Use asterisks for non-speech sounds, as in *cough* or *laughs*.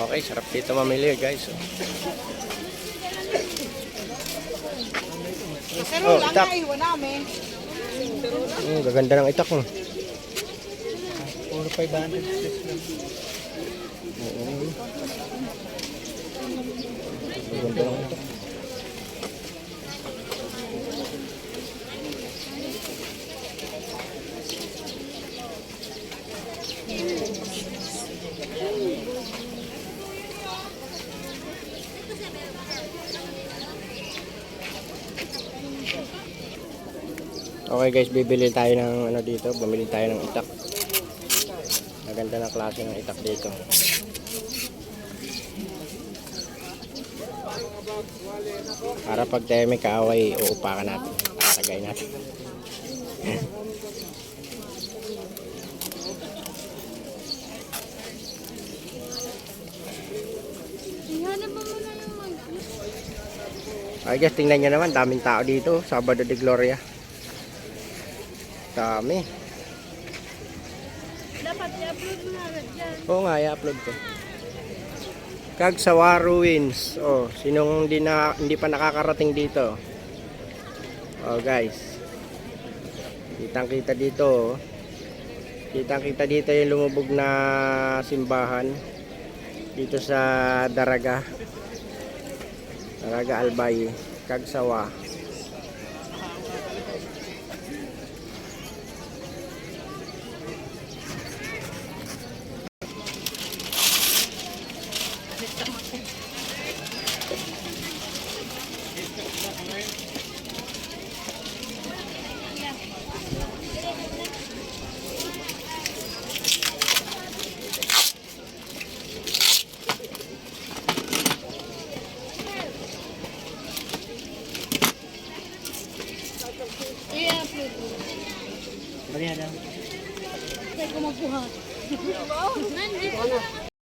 Okay, sarap dito mamili guys. Oh, lang itak. Mm, gaganda ng itak mo. Puro 500 plus lang. Oo. Gaganda ng itak. Okay guys, bibili tayo ng ano dito, bumili tayo ng itak. Maganda na klase ng itak dito. Para pag tayo may kaaway, uupakan natin. Tagay natin. *laughs* Ay guys, tingnan nyo naman, daming tao dito. Sabado de Gloria. Dami. Dapat i-upload mo na agad dyan. Oo nga, i-upload ko. Kag sa Ruins. Oh, sinong hindi, na, hindi pa nakakarating dito? Oh, guys. Kitang kita dito. oh. Kitang kita dito yung lumubog na simbahan. Dito sa Daraga. Daraga Albay. Kagsawa. Beri ada. Saya mau buat.